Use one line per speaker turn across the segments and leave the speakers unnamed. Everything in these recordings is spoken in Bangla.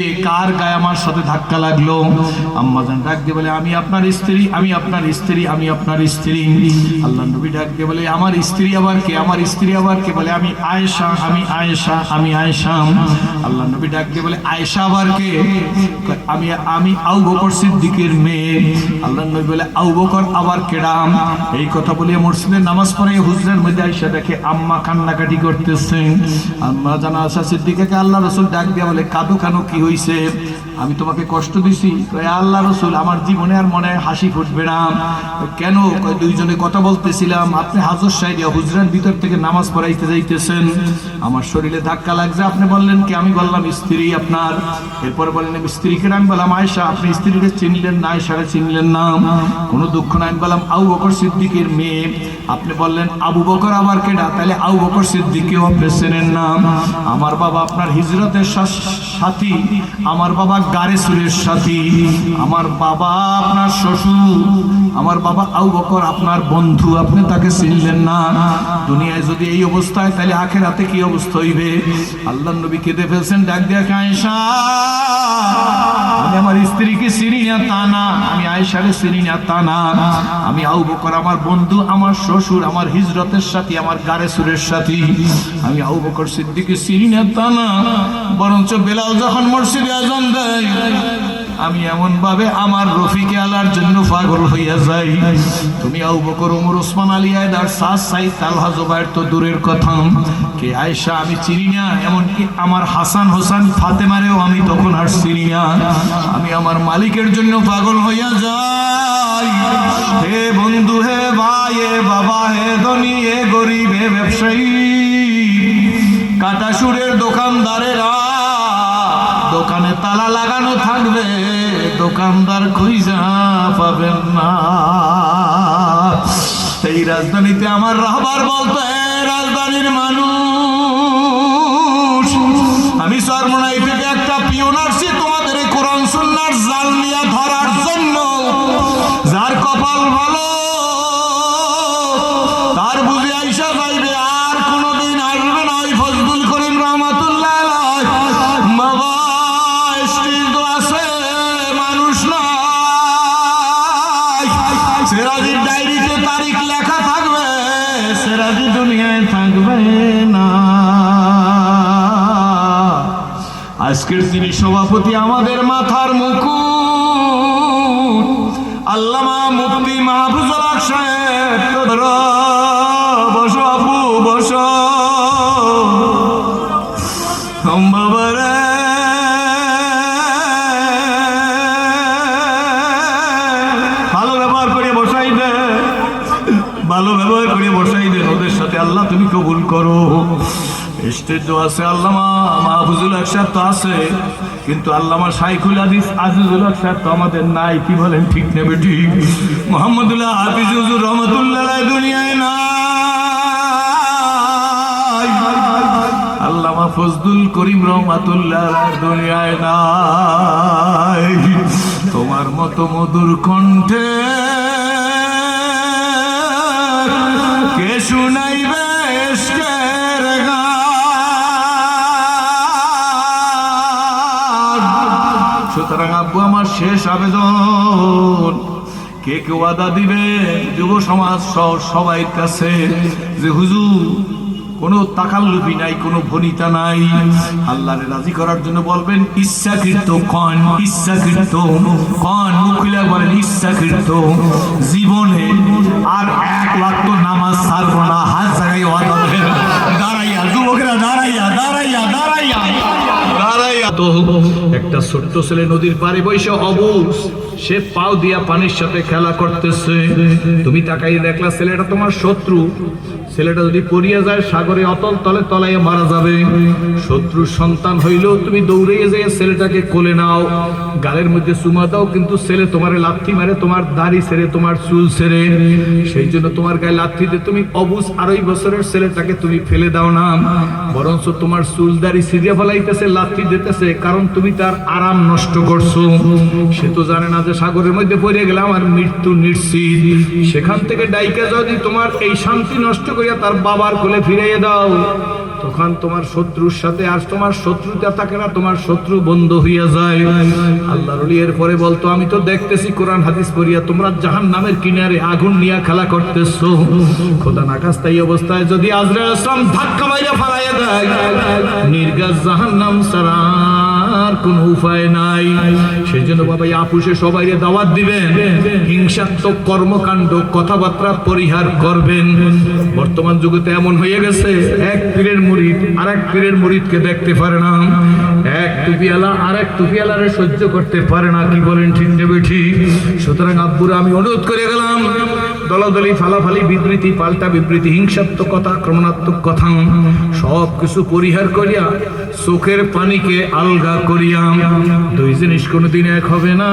big কার গায়ে আমার সাথে ধাক্কা লাগল? আম্মা জান ডাক দিয়ে বলে, আমি আপনার স্ত্রী, আমি আপনার স্ত্রী, আমি আপনার স্ত্রী। আল্লাহ নবী ডাক দিয়ে বলে, আমার স্ত্রী আবার কে? আমার স্ত্রী আবার কে? বলে, আমি আয়েশা আমি আয়েশা আমি আয়েশা। আল্লাহ নবী ডাক দিয়ে বলে, আয়েশা আবার কে? আমি আমি আউ বকর সিদ্দিকের মেয়ে। আল্লাহ নবী বলে আউ বকর আবার কেডাম এই কথা বলে মসজিদে নামাজ পড়ে হুজরার মধ্যে আয়েশা দেখে আম্মা কান্নাকাটি করতেছেন। আম্মা জানা আশা সিদ্দিকাকে আল্লাহ রসুল ডাক দিয়ে বলে, কাঁদো কেন? কি হইছে আমি তোমাকে কষ্ট দিছি। আল্লাহ রসুল, আমার জীবনে আর মনে হাসি ফুটবে না। কেন? দুইজনে কথা বলতেছিলাম, আপনি হাজর সাইডে হুজরার ভিতর থেকে নামাজ পড়াইতে যাইতেছেন। আমার শরীরে ধাক্কা লাগছে, আপনি বললেন কি? আমি বললাম, স্ত্রী আপনার। এরপর বললেন, স্ত্রীকে আমি বললাম আয়সা আপনি স্ত্রীকে চিনলেন না আয়সারে চিনলেন না। কোনো দুঃখ নাই আমি বললাম, আবু বকর সিদ্দিকের মেয়ে। আপনি বললেন, আবু বকর আবার কেডা? তাহলে আবু বকর সিদ্দিকেও আপনি চেনেন না। আমার বাবা আপনার হিজরতের সাথী। আমার বাবা গারে সুরের সাথী, আমার বাবা আপনার শ্বশুর, আমার বাবা আউ বকর আপনার বন্ধু, আপনি তাকে চিনলেন না। দুনিয়ায় যদি এই অবস্থায়, তাহলে আখেরাতে কি অবস্থা হইবে? আল্লাহ নবী কেঁদে ফেলছেন, ডাক দিয়া আয়েশা। আমি আমার স্ত্রীকে চিনি না, তা না। আমি আয়েশারে চিনি না, তা না। আমি আউ বকর, আমার বন্ধু, আমার শ্বশুর, আমার হিজরতের সাথী, আমার গারে সুরের সাথী। আমি আউ বকর সিদ্দিকে চিনি না, তা না। বরঞ্চ বেলাল যখন মসজিদে আজান দেয় আমি এমন ভাবে আমার রফিকে আলার জন্য পাগল হইয়া যাই। তুমি আউ ওমর, ওসমান, আলী আয়দার সাস সাই তালহা জোবাইর তো দূরের কথা। কে আয়েশা আমি চিনি না, এমনকি আমার হাসান হোসেন ফাতেমারেও আমি তখন আর চিনি না। আমি আমার মালিকের জন্য পাগল হইয়া যাই। হে বন্ধু, হে ভাই, হে বাবা, হে ধনী, হে গরিব, হে ব্যবসায়ী, কাটা সুরের দোকানদারেরা দোকানে তালা লাগানো থাকবে, দোকানদার খুঁজা পাবেন না। এই রাজধানীতে আমার রাহবার বলতে, রাজধানীর মানুষ, আমি সর্বনাই থেকে একটা পিওন আসছি তোমাদের কোরআন সুন্নার জাল নিয়ে আজকের তিনি সভাপতি আমাদের মাথার মুকুট। আল্লামা মুক্তি মাহফুজুল হক সাহেব বসো আপু, বসো। বাবা স্টেজ আছে আল্লামা মাহফুজুল হক তো আছে, কিন্তু আল্লামা শাইখুল আদিস আজিজুল হক তো আমাদের নাই, কি বলেন, ঠিক নেবে ঠিক মোহাম্মদুল্লাহ হাফিজুর রহমতুল্লাহ দুনিয়ায় নাই। আল্লামা ফজদুল করিম রহমাতুল্লাহ দুনিয়ায় নাই। তোমার মতো মধুর কণ্ঠে কে শুনাইবে? সুতরাং আব্বু আমার শেষ আবেদন। কে কে ওয়াদা দিবে? যুব সমাজ সহ সবাই কাছে যে হুজুর, কোনো তাকাল্লুপি নাই, কোনো ভনিতা নাই। আল্লাহরে রাজি করার জন্য বলবেন, ইচ্ছাকৃত কন ইচ্ছাকৃত কন মুখিলা বলেন, ইচ্ছাকৃত। জীবনে আর এক ওয়াক্ত নামাজ ছাড়বো না। হাত জায়গায় ওয়াদা একটা ছোট্ট ছেলে নদীর পাড়ে বসে অবুজ। সে পাও দিয়া পানির সাথে খেলা করতেছে। তুমি তাকাই দেখলা ছেলেটা তোমার শত্রু। ছেলেটা যদি পড়িয়া যায়, সাগরে অতল তলে তলাইয়া মারা যাবে। শত্রুর সন্তান হইলেও তুমি দৌড়িয়ে যেয়ে ছেলেটাকে কোলে নাও। গালের মধ্যে চুমা দাও, কিন্তু ছেলে তোমার লাথি মারে, তোমার দাড়ি ছেড়ে, তোমার চুল ছেড়ে। সেই জন্য তোমার গায়ে লাথি দিয়ে তুমি অবুজ আড়াই বছরের ছেলেটাকে তুমি ফেলে দাও না। বরঞ্চ তোমার চুল দাড়ি সিরিয়া ফেলাইতেছে, লাথি দিতেছে, কারণ তুমি তার আরাম নষ্ট করছ। সে তো জানে না যে সাগরের মধ্যে পড়ে গেলে আমার মৃত্যু নিশ্চিত। সেখান থেকে ডাইকে যদি তোমার এই শান্তি নষ্ট করিয়া তার বাবার কোলে ফিরিয়ে দাও, তখন তোমার শত্রুর সাথে আর তোমার শত্রুতা থাকে না, তোমার শত্রু বন্ধ হইয়া যায়। আল্লাহর ওলি এর পরে বলতো, আমি তো দেখতেছি কোরআন হাদিস পড়িয়া তোমরা জাহান নামের কিনারে আগুন নিয়া খেলা করতেছো। খোদা নাকাস্তা এই অবস্থায় যদি আজরাইল ইসলাম ধাক্কা মাইরা ফালাইয়া দেয়, নির্গাস জাহান নাম ছাড়া আর কোনো উপায় নাই। সেই জন্য বাবা, এই আপুষে সবাই দাওয়াত দিবেন। হিংসাত্মক কর্মকাণ্ড, কথাবার্তা পরিহার করবেন। বর্তমান যুগতে এমন হয়ে গেছে, এক পীরের মুরিদ আর এক পীরের মুরিদকে দেখতে পারে না। এক টুপিয়ালা আর এক টুপিয়ালারে সহ্য করতে পারে না। কি বলেন ঠিক নেবে ঠিক সুতরাং আব্বুরা, আমি অনুরোধ করে গেলাম, দলাদলি, ফালাফালি, বিবৃতি, পাল্টা বিবৃতি হিংসাত্মক কথা আক্রমণাত্মক কথা সব কিছু পরিহার করিয়া চোখের পানিকে আলগা করিয়া দুই জিনিস কোনোদিন এক হবে না।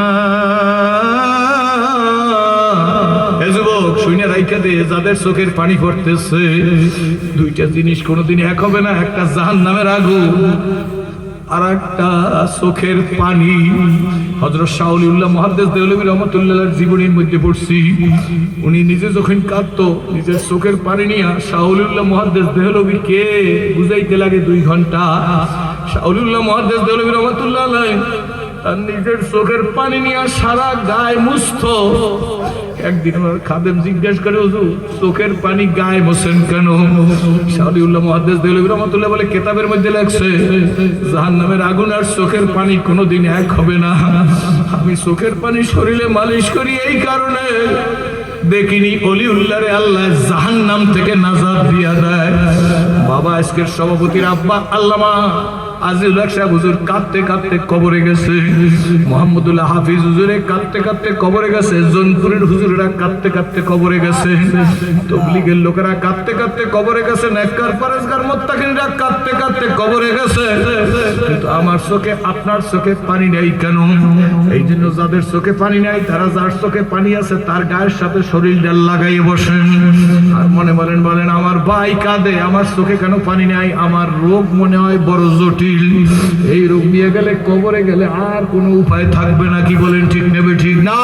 যুবক শুনে রাইখা দে, যাদের চোখের পানি পড়তেছে। দুইটা জিনিস কোনোদিন এক হবে না, একটা জাহান নামের আগুন। আর একটা চোখের পানি। হজরত শাহলিউল্লাহ মহাদেশ দেউলবী রহমতুল্লাহ জীবনীর মধ্যে পড়ছি। উনি নিজে যখন কাঁদতো, নিজের চোখের পানি নিয়ে শাহলিউল্লাহ মহাদেশ দেহলবী কে বুঝাইতে লাগে দুই ঘণ্টা। শাহলিউল্লাহ মহাদেশ দেহলবী রহমতুল্লাহ তার নিজের চোখের পানি নিয়ে সারা গায়ে মুস্ত। একদিন খাদেম জিজ্ঞাসা করে, হুজুর, চোখের পানি গায়ে মোছেন কেন? শাহরিউল্লাহ মহাদ্দেশ দেহলবী রহমতুল্লাহ বলে, কেতাবের মধ্যে লাগছে জাহান নামের আগুন আর চোখের পানি কোনোদিন এক হবে না। আমি চোখের পানি শরীরে মালিশ করি এই কারণে। দেখিনি অলিউল্লাহরে আল্লাহ জাহান নাম থেকে নাজাদ দিয়া দেয়। বাবা আজকের সভাপতির আব্বা আল্লামা কাঁদতে কাঁদতে কবরে গেছে। হাফিজ হুজুরে কাঁদতে কাঁদতে কবরে গেছে। কাঁদতে কাঁদতে কবরে গেছে। লোকেরা কাঁদতে কাঁদতে কবরে গেছে। কাঁদতে কাঁদতে কবরে গেছে। আমার চোখে, আপনার চোখে পানি নেই কেন? এই জন্য যাদের চোখে পানি নাই, তারা যার চোখে পানি আছে, তার গায়ের সাথে শরীর ডাল লাগাই বসেন। আর মনে বলেন বলেন, আমার ভাই কাঁদে, আমার চোখে কেন পানি নাই? আমার রোগ মনে হয় বড় জটিল। এই রোগ নিয়ে গেলে কবরে গেলে আর কোনো উপায় থাকবে না, কি বলেন, ঠিক নেবে, ঠিক? না